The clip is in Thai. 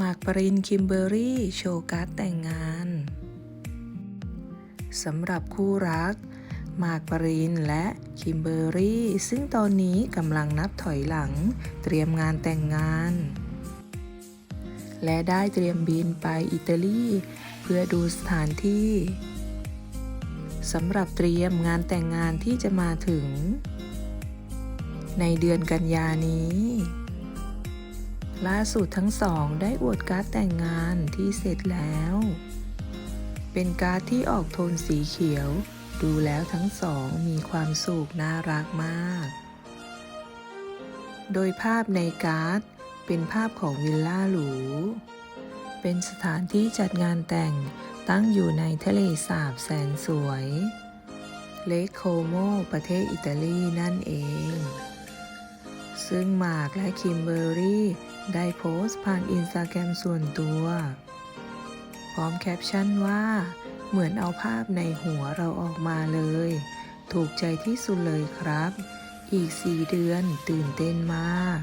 หมากปรินคิมเบอรี่ โชว์การ์ดแต่งงานสำหรับคู่รักหมากปรินและคิมเบอรี่ ซึ่งตอนนี้กำลังนับถอยหลัง เตรียมงานแต่งงาน และได้เตรียมบินไปอิตาลี เพื่อดูสถานที่สำหรับเตรียมงานแต่งงานที่จะมาถึง ในเดือนกันยานี้ ล่าสุดทั้งสองได้อวดการ์ดแต่งงานที่เสร็จแล้ว เป็นการ์ดที่ออกโทนสีเขียว ดูแล้วทั้งสองมีความสุขน่ารักมาก โดยภาพในการ์ดเป็นภาพของวิลล่าหรู เป็นสถานที่จัดงานแต่งตั้งอยู่ในทะเลสาบแสนสวย เลคโคโม ประเทศอิตาลีนั่นเอง ซึ่งหมากและคิมเบอร์รี่ ได้โพสต์ผ่านอินสตาแกรมส่วนตัว พร้อมแคปชั่นว่า เหมือนเอาภาพในหัวเราออกมาเลย ถูกใจที่สุดเลยครับ อีก4เดือนตื่นเต้นมาก